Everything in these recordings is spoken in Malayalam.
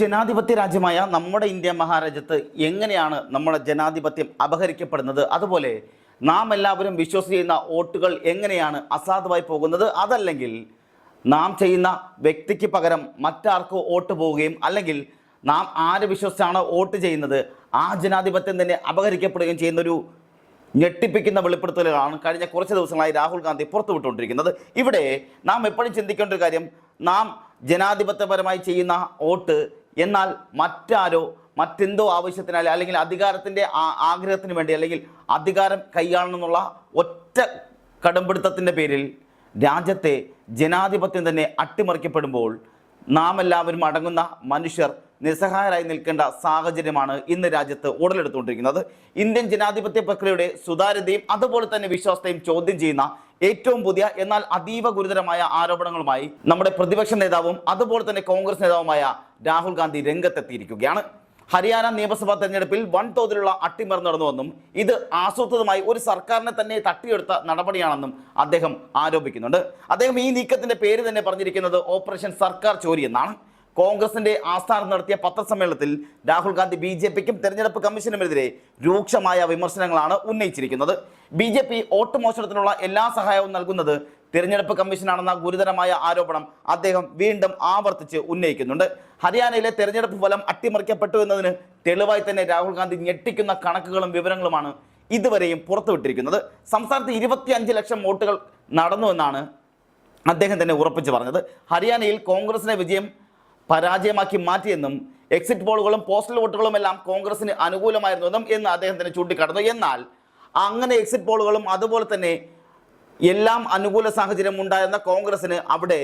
ജനാധിപത്യ രാജ്യമായ നമ്മുടെ ഇന്ത്യ മഹാരാജ്യത്ത് എങ്ങനെയാണ് നമ്മുടെ ജനാധിപത്യം അപഹരിക്കപ്പെടുന്നത്? അതുപോലെ നാം എല്ലാവരും വിശ്വസിച്ച് ചെയ്യുന്ന വോട്ടുകൾ എങ്ങനെയാണ് അസാധുവായി പോകുന്നത്? അതല്ലെങ്കിൽ നാം ചെയ്യുന്ന വ്യക്തിക്ക് പകരം മറ്റാർക്കോ വോട്ട് പോവുകയും അല്ലെങ്കിൽ നാം ആര് വിശ്വസിച്ചാണോ വോട്ട് ചെയ്യുന്നത് ആ ജനാധിപത്യം തന്നെ അപഹരിക്കപ്പെടുകയും ചെയ്യുന്നൊരു ഞെട്ടിപ്പിക്കുന്ന വെളിപ്പെടുത്തലുകളാണ് കഴിഞ്ഞ കുറച്ച് ദിവസങ്ങളായി രാഹുൽ ഗാന്ധി പുറത്തുവിട്ടുകൊണ്ടിരിക്കുന്നത്. ഇവിടെ നാം എപ്പോഴും ചിന്തിക്കേണ്ട ഒരു കാര്യം നാം ജനാധിപത്യപരമായി ചെയ്യുന്ന വോട്ട് എന്നാൽ മറ്റാരോ മറ്റെന്തോ ആവശ്യത്തിനാൽ അല്ലെങ്കിൽ അധികാരത്തിന്റെ ആഗ്രഹത്തിന് വേണ്ടി അല്ലെങ്കിൽ അധികാരം കൈയാളണം എന്നുള്ള ഒറ്റ കടുംപിടുത്തത്തിന്റെ പേരിൽ രാജ്യത്തെ ജനാധിപത്യം തന്നെ അട്ടിമറിക്കപ്പെടുമ്പോൾ നാം എല്ലാവരും അടങ്ങുന്ന മനുഷ്യർ നിസ്സഹായരായി നിൽക്കേണ്ട സാഹചര്യമാണ് ഇന്ന് രാജ്യത്ത് ഉടലെടുത്തുകൊണ്ടിരിക്കുന്നത്. ഇന്ത്യൻ ജനാധിപത്യ പ്രക്രിയയുടെ സുതാര്യതയും അതുപോലെ തന്നെ വിശ്വാസത്തെയും ചോദ്യം ചെയ്യുന്ന ഏറ്റവും പുതിയ എന്നാൽ അതീവ ഗുരുതരമായ ആരോപണങ്ങളുമായി നമ്മുടെ പ്രതിപക്ഷ നേതാവും അതുപോലെ തന്നെ കോൺഗ്രസ് നേതാവുമായ രാഹുൽ ഗാന്ധി രംഗത്തെത്തിയിരിക്കുകയാണ്. ഹരിയാന നിയമസഭാ തെരഞ്ഞെടുപ്പിൽ വൻതോതിലുള്ള അട്ടിമറി നടന്നുവെന്നും ഇത് ആസൂത്രിതമായി ഒരു സർക്കാരിനെ തന്നെ തട്ടിയെടുത്ത നടപടിയാണെന്നും അദ്ദേഹം ആരോപിക്കുന്നുണ്ട്. അദ്ദേഹം ഈ നീക്കത്തിന്റെ പേര് തന്നെ പറഞ്ഞിരിക്കുന്നത് ഓപ്പറേഷൻ സർക്കാർ ചോരി എന്നാണ്. കോൺഗ്രസിന്റെ ആസ്ഥാനം നടത്തിയ പത്രസമ്മേളനത്തിൽ രാഹുൽ ഗാന്ധി ബി ജെ പിക്കും തെരഞ്ഞെടുപ്പ് കമ്മീഷനുമെതിരെ രൂക്ഷമായ വിമർശനങ്ങളാണ് ഉന്നയിച്ചിരിക്കുന്നത്. ബി ജെ പി വോട്ട് മോഷണത്തിനുള്ള എല്ലാ സഹായവും നൽകുന്നത് തിരഞ്ഞെടുപ്പ് കമ്മീഷനാണെന്ന ഗുരുതരമായ ആരോപണം അദ്ദേഹം വീണ്ടും ആവർത്തിച്ച് ഉന്നയിക്കുന്നുണ്ട്. ഹരിയാനയിലെ തെരഞ്ഞെടുപ്പ് ഫലം അട്ടിമറിക്കപ്പെട്ടു എന്നതിന് തെളിവായി തന്നെ രാഹുൽ ഗാന്ധി ഞെട്ടിക്കുന്ന കണക്കുകളും വിവരങ്ങളുമാണ് ഇതുവരെയും പുറത്തുവിട്ടിരിക്കുന്നത്. സംസ്ഥാനത്ത് ഇരുപത്തിയഞ്ച് ലക്ഷം വോട്ടുകൾ നടന്നുവെന്നാണ് അദ്ദേഹം തന്നെ ഉറപ്പിച്ചു പറഞ്ഞത്. ഹരിയാനയിൽ കോൺഗ്രസിന്റെ വിജയം പരാജയമാക്കി മാറ്റിയെന്നും എക്സിറ്റ് പോളുകളും പോസ്റ്റൽ വോട്ടുകളും എല്ലാം കോൺഗ്രസിന് അനുകൂലമായിരുന്നുവെന്നും എന്ന് അദ്ദേഹം തന്നെ ചൂണ്ടിക്കാട്ടുന്നു. എന്നാൽ അങ്ങനെ എക്സിറ്റ് പോളുകളും അതുപോലെ തന്നെ എല്ലാം അനുകൂല സാഹചര്യം ഉണ്ടായിരുന്ന കോൺഗ്രസിന് അവിടെ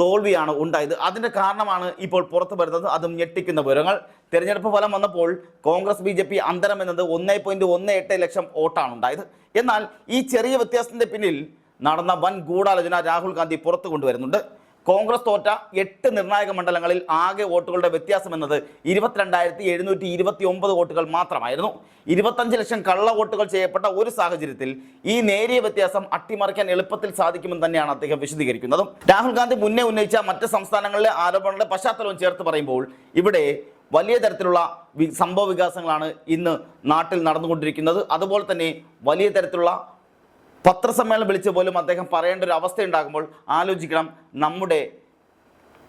തോൽവിയാണ് ഉണ്ടായത്. അതിന്റെ കാരണമാണ് ഇപ്പോൾ പുറത്തു വരുന്നത്. അതും ഞെട്ടിക്കുന്ന വിവരങ്ങൾ. തെരഞ്ഞെടുപ്പ് ഫലം വന്നപ്പോൾ കോൺഗ്രസ് ബി ജെ പി അന്തരം എന്നത് ഒന്നേ എട്ട് ലക്ഷം വോട്ടാണ് ഉണ്ടായത്. എന്നാൽ ഈ ചെറിയ വ്യത്യാസത്തിന്റെ പിന്നിൽ നടന്ന വൻ ഗൂഢാലോചന രാഹുൽ ഗാന്ധി പുറത്തു കൊണ്ടുവരുന്നുണ്ട്. കോൺഗ്രസ് തോറ്റ എട്ട് നിർണായക മണ്ഡലങ്ങളിൽ ആകെ വോട്ടുകളുടെ വ്യത്യാസം എന്നത് ഇരുപത്തിരണ്ടായിരത്തി എഴുന്നൂറ്റി ഇരുപത്തി ഒമ്പത് വോട്ടുകൾ മാത്രമായിരുന്നു. ഇരുപത്തഞ്ച് ലക്ഷം കള്ള വോട്ടുകൾ ചെയ്യപ്പെട്ട ഒരു സാഹചര്യത്തിൽ ഈ നേരിയ വ്യത്യാസം അട്ടിമറിക്കാൻ എളുപ്പത്തിൽ സാധിക്കുമെന്ന് തന്നെയാണ് അദ്ദേഹം വിശദീകരിക്കുന്നതും. രാഹുൽ ഗാന്ധി മുന്നേ ഉന്നയിച്ച മറ്റ് സംസ്ഥാനങ്ങളിലെ ആരോപണങ്ങളുടെ പശ്ചാത്തലവും ചേർത്ത് പറയുമ്പോൾ ഇവിടെ വലിയ തരത്തിലുള്ള സംഭവ വികാസങ്ങളാണ് ഇന്ന് നാട്ടിൽ നടന്നുകൊണ്ടിരിക്കുന്നത്. അതുപോലെ തന്നെ വലിയ തരത്തിലുള്ള പത്രസമ്മേളനം വിളിച്ച പോലും അദ്ദേഹം പറയേണ്ട ഒരു അവസ്ഥ ഉണ്ടാകുമ്പോൾ ആലോചിക്കണം നമ്മുടെ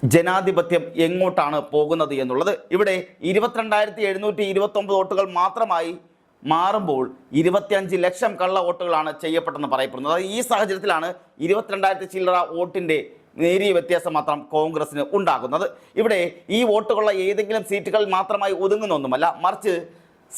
ജനാധിപത്യം എങ്ങോട്ടാണ് പോകുന്നത് എന്നുള്ളത്. ഇവിടെ ഇരുപത്തിരണ്ടായിരത്തി എഴുന്നൂറ്റി ഇരുപത്തൊമ്പത് വോട്ടുകൾ മാത്രമായി മാറുമ്പോൾ ഇരുപത്തിയഞ്ച് ലക്ഷം കള്ള വോട്ടുകളാണ് ചെയ്യപ്പെട്ടെന്ന് പറയപ്പെടുന്നത്. ഈ സാഹചര്യത്തിലാണ് ഇരുപത്തിരണ്ടായിരത്തി ചില്ലറ വോട്ടിന്റെ നേരിയ വ്യത്യാസം മാത്രം കോൺഗ്രസിന് ഉണ്ടാകുന്നത്. ഇവിടെ ഈ വോട്ടുകളുള്ള ഏതെങ്കിലും സീറ്റുകൾ മാത്രമായി ഒതുങ്ങുന്നൊന്നുമല്ല മറിച്ച്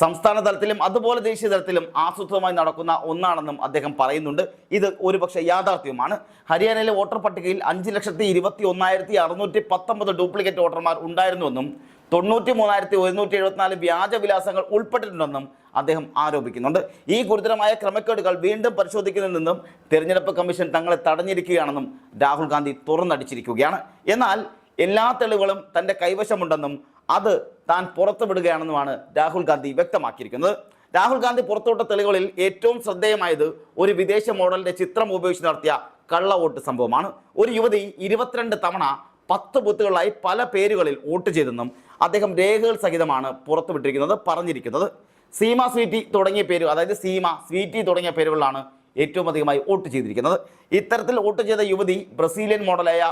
സംസ്ഥാന തലത്തിലും അതുപോലെ ദേശീയ തലത്തിലും ആസൂത്രിതമായി നടക്കുന്ന ഒന്നാണെന്നും അദ്ദേഹം പറയുന്നുണ്ട്. ഇത് ഒരുപക്ഷെ യാഥാർത്ഥ്യവുമാണ്. ഹരിയാനയിലെ വോട്ടർ പട്ടികയിൽ അഞ്ച് ലക്ഷത്തി ഇരുപത്തി ഒന്നായിരത്തി അറുന്നൂറ്റി പത്തൊമ്പത് ഡ്യൂപ്ലിക്കേറ്റ് വോട്ടർമാർ ഉണ്ടായിരുന്നുവെന്നും തൊണ്ണൂറ്റി മൂന്നായിരത്തി ഒരുന്നൂറ്റി എഴുപത്തിനാല് വ്യാജ വിലാസങ്ങൾ ഉൾപ്പെട്ടിട്ടുണ്ടെന്നും അദ്ദേഹം ആരോപിക്കുന്നുണ്ട്. ഈ ഗുരുതരമായ ക്രമക്കേടുകൾ വീണ്ടും പരിശോധിക്കുന്നതിൽ നിന്നും തെരഞ്ഞെടുപ്പ് കമ്മീഷൻ തങ്ങളെ തടഞ്ഞിരിക്കുകയാണെന്നും രാഹുൽ ഗാന്ധി തുറന്നടിച്ചിരിക്കുകയാണ്. എന്നാൽ എല്ലാ തെളിവുകളും തന്റെ കൈവശമുണ്ടെന്നും അത് താൻ പുറത്തുവിടുകയാണെന്നുമാണ് രാഹുൽ ഗാന്ധി വ്യക്തമാക്കിയിരിക്കുന്നത്. രാഹുൽ ഗാന്ധി പുറത്തുവിട്ട തെളിവുകളിൽ ഏറ്റവും ശ്രദ്ധേയമായത് ഒരു വിദേശ മോഡലിന്റെ ചിത്രം ഉപയോഗിച്ച് നടത്തിയ കള്ള വോട്ട് സംഭവമാണ്. ഒരു യുവതി ഇരുപത്തിരണ്ട് തവണ പത്ത് ബൂത്തുകളിലായി പല പേരുകളിൽ വോട്ട് ചെയ്തെന്നും അദ്ദേഹം രേഖകൾ സഹിതമാണ് പുറത്തുവിട്ടിരിക്കുന്നത് പറഞ്ഞിരിക്കുന്നത്. സീമ സ്വീറ്റി തുടങ്ങിയ പേര് അതായത് സീമ സ്വീറ്റി തുടങ്ങിയ പേരുകളിലാണ് ഏറ്റവും അധികമായി വോട്ട് ചെയ്തിരിക്കുന്നത്. ഇത്തരത്തിൽ വോട്ട് ചെയ്ത യുവതി ബ്രസീലിയൻ മോഡലായ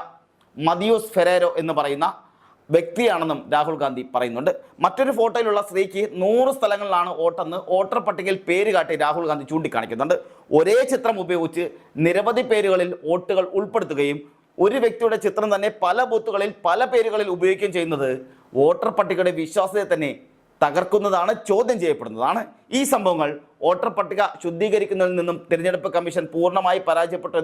മദിയോസ് ഫെരേരോ എന്ന് പറയുന്ന വ്യക്തിയാണെന്നും രാഹുൽ ഗാന്ധി പറയുന്നുണ്ട്. മറ്റൊരു ഫോട്ടോയിലുള്ള സ്ത്രീക്ക് നൂറ് സ്ഥലങ്ങളിലാണ് വോട്ടെന്ന് വോട്ടർ പട്ടികയിൽ പേര് കാട്ടി രാഹുൽ ഗാന്ധി ചൂണ്ടിക്കാണിക്കുന്നുണ്ട്. ഒരേ ചിത്രം ഉപയോഗിച്ച് നിരവധി പേരുകളിൽ വോട്ടുകൾ ഉൾപ്പെടുത്തുകയും ഒരു വ്യക്തിയുടെ ചിത്രം തന്നെ പല ബൂത്തുകളിൽ പല പേരുകളിൽ ഉപയോഗിക്കുകയും ചെയ്യുന്നത് വോട്ടർ പട്ടികയുടെ വിശ്വാസ്യതയെ തന്നെ തകർക്കുന്നതാണ് ചോദ്യം ചെയ്യപ്പെടുന്നതാണ്. ഈ സംഭവങ്ങൾ വോട്ടർ പട്ടിക ശുദ്ധീകരിക്കുന്നതിൽ നിന്നും തിരഞ്ഞെടുപ്പ് കമ്മീഷൻ പൂർണമായി പരാജയപ്പെട്ടു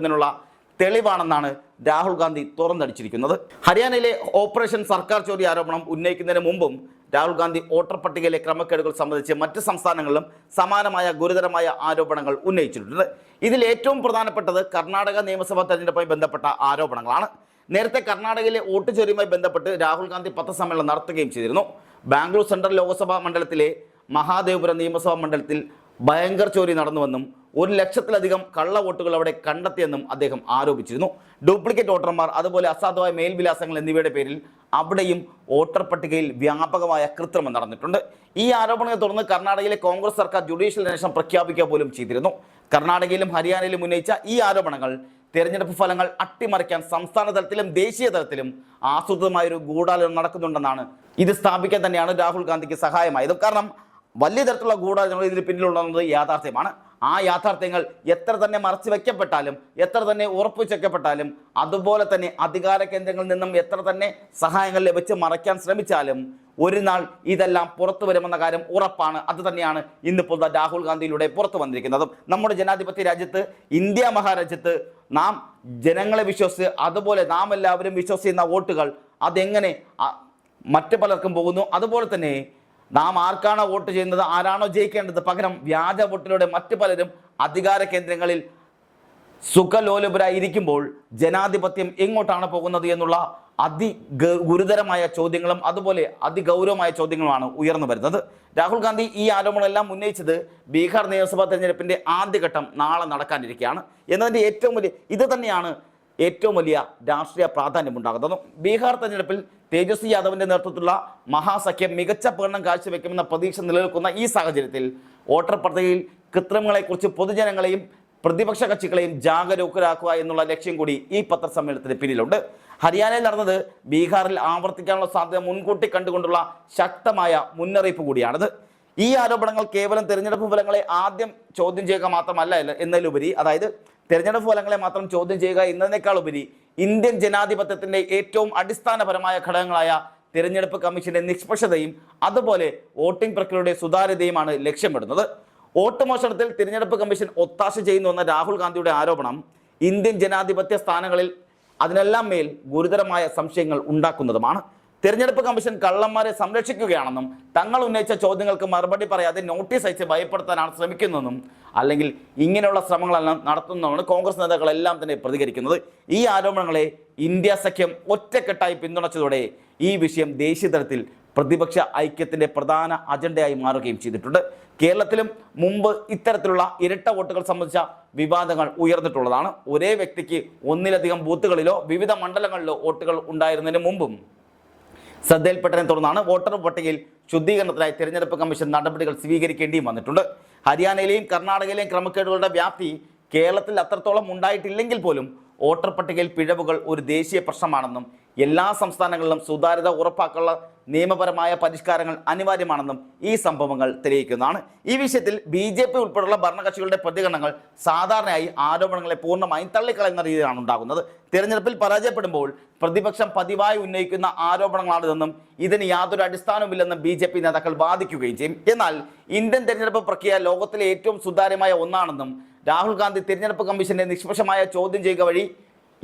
തെളിവാണെന്നാണ് രാഹുൽ ഗാന്ധി തുറന്നടിച്ചിരിക്കുന്നത്. ഹരിയാനയിലെ ഓപ്പറേഷൻ സർക്കാർ ചോദ്യ ആരോപണം ഉന്നയിക്കുന്നതിന് മുമ്പും രാഹുൽ ഗാന്ധി വോട്ടർ പട്ടികയിലെ ക്രമക്കേടുകൾ സംബന്ധിച്ച് മറ്റ് സംസ്ഥാനങ്ങളിലും സമാനമായ ഗുരുതരമായ ആരോപണങ്ങൾ ഉന്നയിച്ചിട്ടുണ്ട്. ഇതിൽ ഏറ്റവും പ്രധാനപ്പെട്ടത് കർണാടക നിയമസഭാ തെരഞ്ഞെടുപ്പുമായി ബന്ധപ്പെട്ട ആരോപണങ്ങളാണ്. നേരത്തെ കർണാടകയിലെ വോട്ട് ചോരിയുമായി ബന്ധപ്പെട്ട് രാഹുൽ ഗാന്ധി പത്രസമ്മേളനം നടത്തുകയും ചെയ്തിരുന്നു. ബാംഗ്ലൂർ സെൻട്രൽ ലോക്സഭാ മണ്ഡലത്തിലെ മഹാദേവപുരം നിയമസഭാ മണ്ഡലത്തിൽ ഭയങ്കര ചോരി നടന്നുവെന്നും ഒരു ലക്ഷത്തിലധികം കള്ള വോട്ടുകൾ അവിടെ കണ്ടെത്തിയെന്നും അദ്ദേഹം ആരോപിച്ചിരുന്നു. ഡ്യൂപ്ലിക്കേറ്റ് വോട്ടർമാർ അതുപോലെ അസാധുവായ മേൽവിലാസങ്ങൾ എന്നിവയുടെ പേരിൽ അവിടെയും വോട്ടർ പട്ടികയിൽ വ്യാപകമായ കൃത്രിമം നടന്നിട്ടുണ്ട്. ഈ ആരോപണത്തെ തുടർന്ന് കർണാടകയിലെ കോൺഗ്രസ് സർക്കാർ ജുഡീഷ്യൽ അന്വേഷണം പ്രഖ്യാപിക്കുക പോലും ചെയ്തിരുന്നു. കർണാടകയിലും ഹരിയാനയിലും ഉന്നയിച്ച ഈ ആരോപണങ്ങൾ തെരഞ്ഞെടുപ്പ് ഫലങ്ങൾ അട്ടിമറിക്കാൻ സംസ്ഥാന തലത്തിലും ദേശീയ തലത്തിലും ആസൂത്രിതമായൊരു ഗൂഢാലോചന നടക്കുന്നുണ്ടെന്നാണ് ഇത് സ്ഥാപിക്കാൻ തന്നെയാണ് രാഹുൽ ഗാന്ധിക്ക് സഹായമായത്. കാരണം വലിയ തരത്തിലുള്ള ഗൂഢാലോചനകൾ ഇതിന് പിന്നിലുണ്ടെന്നത് യാഥാർത്ഥ്യമാണ്. ആ യാഥാർത്ഥ്യങ്ങൾ എത്ര തന്നെ മറച്ചു വയ്ക്കപ്പെട്ടാലും എത്ര തന്നെ ഉറപ്പിച്ചു വെക്കപ്പെട്ടാലും അതുപോലെ തന്നെ അധികാര കേന്ദ്രങ്ങളിൽ നിന്നും എത്ര തന്നെ സഹായങ്ങൾ ലഭിച്ച് മറയ്ക്കാൻ ശ്രമിച്ചാലും ഒരു നാൾ ഇതെല്ലാം പുറത്തു വരുമെന്ന കാര്യം ഉറപ്പാണ്. അത് തന്നെയാണ് ഇന്നിപ്പോൾ രാഹുൽ ഗാന്ധിയിലൂടെ പുറത്തു വന്നിരിക്കുന്നത്. നമ്മുടെ ജനാധിപത്യ രാജ്യത്ത് ഇന്ത്യ മഹാരാജ്യത്ത് നാം ജനങ്ങളെ വിശ്വസിച്ച് അതുപോലെ നാം എല്ലാവരും വിശ്വസിക്കുന്ന വോട്ടുകൾ അതെങ്ങനെ മറ്റു പലർക്കും പോകുന്നു. അതുപോലെ തന്നെ നാം ആർക്കാണോ വോട്ട് ചെയ്യുന്നത് ആരാണോ ജയിക്കേണ്ടത്? പകരം വ്യാജ വോട്ടിലൂടെ മറ്റു പലരും അധികാര കേന്ദ്രങ്ങളിൽ സുഖലോലുപരായിരിക്കുമ്പോൾ ജനാധിപത്യം എങ്ങോട്ടാണ് പോകുന്നത് എന്നുള്ള അതി ഗുരുതരമായ ചോദ്യങ്ങളും അതുപോലെ അതിഗൗരവമായ ചോദ്യങ്ങളുമാണ് ഉയർന്നു വരുന്നത്. രാഹുൽ ഗാന്ധി ഈ ആരോപണമെല്ലാം ഉന്നയിച്ചത് ബീഹാർ നിയമസഭാ തെരഞ്ഞെടുപ്പിന്റെ ആദ്യഘട്ടം നാളെ നടക്കാനിരിക്കുകയാണ് എന്നതിന്റെ ഏറ്റവും വലിയ ഇത് തന്നെയാണ് ഏറ്റവും വലിയ രാഷ്ട്രീയ പ്രാധാന്യമുണ്ടാകുന്നത്. ബീഹാർ തെരഞ്ഞെടുപ്പിൽ തേജസ്വി യാദവിന്റെ നേതൃത്വത്തിലുള്ള മഹാസഖ്യം മികച്ച പ്രകടനം കാഴ്ചവെക്കുമെന്ന പ്രതീക്ഷ നിലനിൽക്കുന്ന ഈ സാഹചര്യത്തിൽ വോട്ടർ പട്ടികയിൽ കൃത്രിമങ്ങളെക്കുറിച്ച് പൊതുജനങ്ങളെയും പ്രതിപക്ഷ കക്ഷികളെയും ജാഗരൂകരാക്കുക എന്നുള്ള ലക്ഷ്യം കൂടി ഈ പത്രസമ്മേളനത്തിന് പിന്നിലുണ്ട്. ഹരിയാനയിൽ നടന്നത് ബീഹാറിൽ ആവർത്തിക്കാനുള്ള സാധ്യത മുൻകൂട്ടി കണ്ടുകൊണ്ടുള്ള ശക്തമായ മുന്നറിയിപ്പ് കൂടിയാണിത്. ഈ ആരോപണങ്ങൾ കേവലം തെരഞ്ഞെടുപ്പ് ഫലങ്ങളെ ആദ്യം ചോദ്യം ചെയ്യുക മാത്രമല്ല എന്നതിലുപരി അതായത് തെരഞ്ഞെടുപ്പ് ഫലങ്ങളെ മാത്രം ചോദ്യം ചെയ്യുക എന്നതിനേക്കാൾ ഉപരി ഇന്ത്യൻ ജനാധിപത്യത്തിന്റെ ഏറ്റവും അടിസ്ഥാനപരമായ ഘടകങ്ങളായ തിരഞ്ഞെടുപ്പ് കമ്മീഷന്റെ നിഷ്പക്ഷതയും അതുപോലെ വോട്ടിംഗ് പ്രക്രിയയുടെ സുതാര്യതയുമാണ് ലക്ഷ്യമിടുന്നത്. വോട്ട് മോഷണത്തിൽ തിരഞ്ഞെടുപ്പ് കമ്മീഷൻ ഒത്താശ ചെയ്യുന്നുവെന്ന രാഹുൽ ഗാന്ധിയുടെ ആരോപണം ഇന്ത്യൻ ജനാധിപത്യ സ്ഥാനങ്ങളിൽ അതിനെല്ലാം മേൽ ഗുരുതരമായ സംശയങ്ങൾ ഉണ്ടാക്കുന്നതുമാണ്. തെരഞ്ഞെടുപ്പ് കമ്മീഷൻ കള്ളന്മാരെ സംരക്ഷിക്കുകയാണെന്നും തങ്ങൾ ഉന്നയിച്ച ചോദ്യങ്ങൾക്ക് മറുപടി പറയാതെ നോട്ടീസ് അയച്ച് ഭയപ്പെടുത്താനാണ് ശ്രമിക്കുന്നതെന്നും അല്ലെങ്കിൽ ഇങ്ങനെയുള്ള ശ്രമങ്ങളെല്ലാം നടത്തുന്നതാണ് കോൺഗ്രസ് നേതാക്കളെല്ലാം തന്നെ പ്രതികരിക്കുന്നത്. ഈ ആരോപണങ്ങളെ ഇന്ത്യ സഖ്യം ഒറ്റക്കെട്ടായി പിന്തുണച്ചതോടെ ഈ വിഷയം ദേശീയ തലത്തിൽ പ്രതിപക്ഷ ഐക്യത്തിന്റെ പ്രധാന അജണ്ടയായി മാറുകയും ചെയ്തിട്ടുണ്ട്. കേരളത്തിലും മുമ്പ് ഇത്തരത്തിലുള്ള ഇരട്ട വോട്ടുകൾ സംബന്ധിച്ച വിവാദങ്ങൾ ഉയർന്നിട്ടുള്ളതാണ്. ഒരേ വ്യക്തിക്ക് ഒന്നിലധികം ബൂത്തുകളിലോ വിവിധ മണ്ഡലങ്ങളിലോ വോട്ടുകൾ ഉണ്ടായിരുന്നതിന് മുമ്പും ശ്രദ്ധയിൽപ്പെട്ടതിനെ തുടർന്നാണ് വോട്ടർ പട്ടികയിൽ ശുദ്ധീകരണത്തിനായി തെരഞ്ഞെടുപ്പ് കമ്മീഷൻ നടപടികൾ സ്വീകരിക്കേണ്ടിയും വന്നിട്ടുണ്ട്. ഹരിയാനയിലെയും കർണാടകയിലെയും ക്രമക്കേടുകളുടെ വ്യാപ്തി കേരളത്തിൽ അത്രത്തോളം ഉണ്ടായിട്ടില്ലെങ്കിൽ പോലും വോട്ടർ പട്ടികയിൽ പിഴവുകൾ ഒരു ദേശീയ പ്രശ്നമാണെന്നും എല്ലാ സംസ്ഥാനങ്ങളിലും സുതാര്യത ഉറപ്പാക്കാനുള്ള നിയമപരമായ പരിഷ്കാരങ്ങൾ അനിവാര്യമാണെന്നും ഈ സംഭവങ്ങൾ തെളിയിക്കുന്നതാണ്. ഈ വിഷയത്തിൽ ബി ജെ പി ഉൾപ്പെടെയുള്ള ഭരണകക്ഷികളുടെ പ്രതികരണങ്ങൾ സാധാരണയായി ആരോപണങ്ങളെ പൂർണമായും തള്ളിക്കളയുന്ന രീതിയിലാണ് ഉണ്ടാകുന്നത്. തിരഞ്ഞെടുപ്പിൽ പരാജയപ്പെടുമ്പോൾ പ്രതിപക്ഷം പതിവായി ഉന്നയിക്കുന്ന ആരോപണങ്ങളാണിതെന്നും ഇതിന് യാതൊരു അടിസ്ഥാനവുമില്ലെന്നും ബി ജെ പി നേതാക്കൾ വാദിക്കുകയും ചെയ്യും. എന്നാൽ ഇന്ത്യൻ തെരഞ്ഞെടുപ്പ് പ്രക്രിയ ലോകത്തിലെ ഏറ്റവും സുതാര്യമായ ഒന്നാണെന്നും രാഹുൽ ഗാന്ധി തിരഞ്ഞെടുപ്പ് കമ്മീഷന്റെ നിഷ്പക്ഷമായ ചോദ്യം ചെയ്യുക വഴി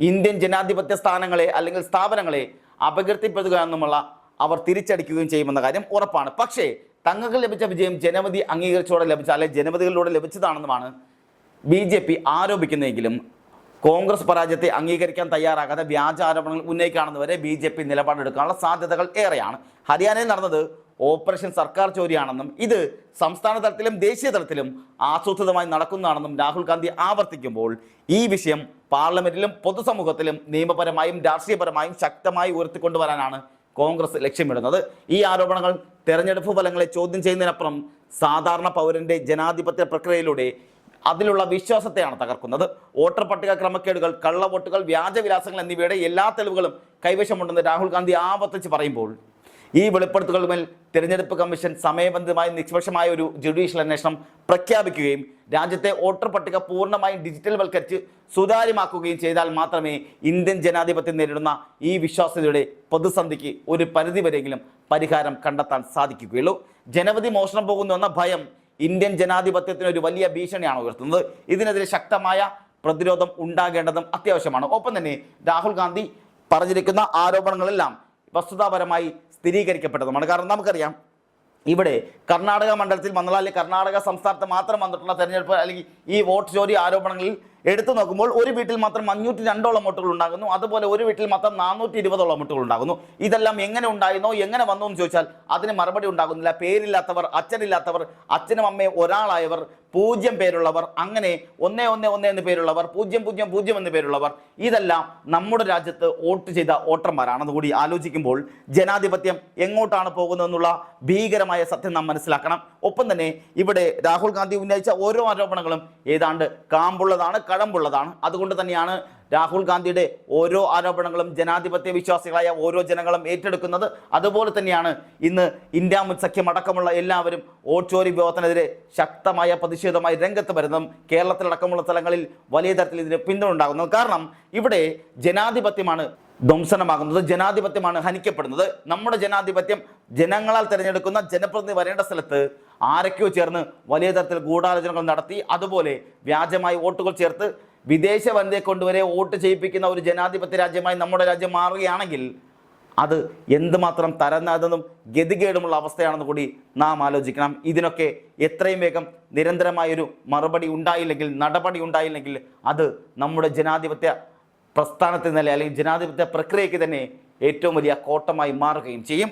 ഇന്ത്യൻ ജനാധിപത്യ സ്ഥാനങ്ങളെ അല്ലെങ്കിൽ സ്ഥാപനങ്ങളെ അപകീർത്തിപ്പെടുത്തുക എന്നുമുള്ള അവർ തിരിച്ചടിക്കുകയും ചെയ്യുമെന്ന കാര്യം ഉറപ്പാണ്. പക്ഷേ തങ്ങൾക്ക് ലഭിച്ച വിജയം ജനവധി അംഗീകരിച്ചോടെ ലഭിച്ച അല്ലെങ്കിൽ ജനവധികളിലൂടെ ലഭിച്ചതാണെന്നുമാണ് ബി ജെ പി ആരോപിക്കുന്നതെങ്കിലും കോൺഗ്രസ് പരാജയത്തെ അംഗീകരിക്കാൻ തയ്യാറാകാതെ വ്യാജ ആരോപണങ്ങൾ ഉന്നയിക്കുകയാണെന്ന് വരെ ബി ജെ പി നിലപാടെടുക്കാനുള്ള സാധ്യതകൾ ഏറെയാണ്. ഹരിയാനയിൽ നടന്നത് ഓപ്പറേഷൻ സർക്കാർ ചോരിയാണെന്നും ഇത് സംസ്ഥാന തലത്തിലും ദേശീയ തലത്തിലും ആസൂത്രിതമായി നടക്കുന്നതാണെന്നും രാഹുൽ ഗാന്ധി ആവർത്തിക്കുമ്പോൾ ഈ വിഷയം പാർലമെന്റിലും പൊതുസമൂഹത്തിലും നിയമപരമായും രാഷ്ട്രീയപരമായും ശക്തമായി ഉയർത്തിക്കൊണ്ടുവരാനാണ് കോൺഗ്രസ് ലക്ഷ്യമിടുന്നത്. ഈ ആരോപണങ്ങൾ തെരഞ്ഞെടുപ്പ് ഫലങ്ങളെ ചോദ്യം ചെയ്യുന്നതിനപ്പുറം സാധാരണ പൗരന്റെ ജനാധിപത്യ പ്രക്രിയയിലൂടെ അതിലുള്ള വിശ്വാസത്തെയാണ് തകർക്കുന്നത്. വോട്ടർ പട്ടിക ക്രമക്കേടുകൾ കള്ളവോട്ടുകൾ വ്യാജവിലാസങ്ങൾ എന്നിവയുടെ എല്ലാ തെളിവുകളും കൈവശമുണ്ടെന്ന് രാഹുൽ ഗാന്ധി ആവർത്തിച്ച് പറയുമ്പോൾ ഈ വെളിപ്പെടുത്തലുകൾ തിരഞ്ഞെടുപ്പ് കമ്മീഷൻ സമയബന്ധിതമായി നിഷ്പക്ഷമായ ഒരു ജുഡീഷ്യൽ അന്വേഷണം പ്രഖ്യാപിക്കുകയും രാജ്യത്തെ വോട്ടർ പട്ടിക പൂർണമായും ഡിജിറ്റൽ വൽക്കരിച്ച് സുതാര്യമാക്കുകയും ചെയ്താൽ മാത്രമേ ഇന്ത്യൻ ജനാധിപത്യം നേരിടുന്ന ഈ വിശ്വാസ്യതയുടെ പ്രതിസന്ധിക്ക് ഒരു പരിധിവരെയെങ്കിലും പരിഹാരം കണ്ടെത്താൻ സാധിക്കുകയുള്ളൂ. ജനവധി മോഷണം പോകുന്നു എന്ന ഭയം ഇന്ത്യൻ ജനാധിപത്യത്തിന് ഒരു വലിയ ഭീഷണിയാണ് ഉയർത്തുന്നത്. ഇതിനെതിരെ ശക്തമായ പ്രതിരോധം ഉണ്ടാകേണ്ടതും അത്യാവശ്യമാണ്. ഒപ്പം തന്നെ രാഹുൽ ഗാന്ധി പറഞ്ഞിരിക്കുന്ന ആരോപണങ്ങളെല്ലാം വസ്തുതാപരമായി സ്ഥിരീകരിക്കപ്പെട്ടതുമാണ്. കാരണം നമുക്കറിയാം ഇവിടെ കർണാടക മണ്ഡലത്തിൽ വന്നാൽ അല്ലെങ്കിൽ കർണാടക സംസ്ഥാനത്ത് മാത്രം വന്നിട്ടുള്ള തെരഞ്ഞെടുപ്പ് അല്ലെങ്കിൽ ഈ വോട്ട് ചോരി ആരോപണങ്ങളിൽ എടുത്തു നോക്കുമ്പോൾ ഒരു വീട്ടിൽ മാത്രം അഞ്ഞൂറ്റി രണ്ടോളം മുട്ടുകൾ ഉണ്ടാകുന്നു. അതുപോലെ ഒരു വീട്ടിൽ മാത്രം നാനൂറ്റി ഇരുപതോളം മുട്ടുകൾ ഉണ്ടാകുന്നു. ഇതെല്ലാം എങ്ങനെ ഉണ്ടായിരുന്നോ എങ്ങനെ വന്നു എന്ന് ചോദിച്ചാൽ അതിന് മറുപടി ഉണ്ടാകുന്നില്ല. പേരില്ലാത്തവർ അച്ഛനില്ലാത്തവർ അച്ഛനും അമ്മയും ഒരാളായവർ പൂജ്യം പേരുള്ളവർ അങ്ങനെ ഒന്നേ ഒന്നേ ഒന്നേ എന്ന് പേരുള്ളവർ പൂജ്യം പൂജ്യം പൂജ്യം എന്ന് പേരുള്ളവർ ഇതെല്ലാം നമ്മുടെ രാജ്യത്ത് വോട്ട് ചെയ്ത വോട്ടർമാരാണെന്ന് കൂടി ആലോചിക്കുമ്പോൾ ജനാധിപത്യം എങ്ങോട്ടാണ് പോകുന്നതെന്നുള്ള ഭീകരമായ സത്യം നാം മനസ്സിലാക്കണം. ഒപ്പം തന്നെ ഇവിടെ രാഹുൽ ഗാന്ധി ഉന്നയിച്ച ഓരോ ആരോപണങ്ങളും ഏതാണ്ട് കാമ്പുള്ളതാണ്. കഴമ്പുള്ളതാണ് അതുകൊണ്ട് തന്നെയാണ് രാഹുൽ ഗാന്ധിയുടെ ഓരോ ആരോപണങ്ങളും ജനാധിപത്യ വിശ്വാസികളായ ഓരോ ജനങ്ങളും ഏറ്റെടുക്കുന്നത്. അതുപോലെ തന്നെയാണ് ഇന്ന് ഇന്ത്യ മുൻ സഖ്യം അടക്കമുള്ള എല്ലാവരും ഓട്ടോറി വിഭവത്തിനെതിരെ ശക്തമായ പ്രതിഷേധമായി രംഗത്ത് വരുന്നതും കേരളത്തിലടക്കമുള്ള സ്ഥലങ്ങളിൽ വലിയ തരത്തിൽ ഇതിന് പിന്തുണ ഉണ്ടാകുന്നത്. കാരണം ഇവിടെ ജനാധിപത്യമാണ് ധ്വംസനമാകുന്നത് ജനാധിപത്യമാണ് ഹനിക്കപ്പെടുന്നത്. നമ്മുടെ ജനാധിപത്യം ജനങ്ങളാൽ തിരഞ്ഞെടുക്കുന്ന ജനപ്രതിനിധി വരേണ്ട സ്ഥലത്ത് ആരൊക്കെയോ ചേർന്ന് വലിയ തരത്തിൽ ഗൂഢാലോചനകൾ നടത്തി അതുപോലെ വ്യാജമായി വോട്ടുകൾ ചേർത്ത് വിദേശ വനിതയെ കൊണ്ടുവരെ വോട്ട് ചെയ്യിപ്പിക്കുന്ന ഒരു ജനാധിപത്യ രാജ്യമായി നമ്മുടെ രാജ്യം മാറുകയാണെങ്കിൽ അത് എന്തുമാത്രം തരംതാഴ്ന്നതും ഗതികേടുമുള്ള അവസ്ഥയാണെന്ന് കൂടി നാം ആലോചിക്കണം. ഇതിനൊക്കെ എത്രയും വേഗം നിരന്തരമായൊരു മറുപടി ഉണ്ടായില്ലെങ്കിൽ നടപടി ഉണ്ടായില്ലെങ്കിൽ അത് നമ്മുടെ ജനാധിപത്യ പ്രസ്ഥാനത്തിന് നില അല്ലെങ്കിൽ ജനാധിപത്യ പ്രക്രിയയ്ക്ക് തന്നെ ഏറ്റവും വലിയ കോട്ടമായി മാറുകയും ചെയ്യും.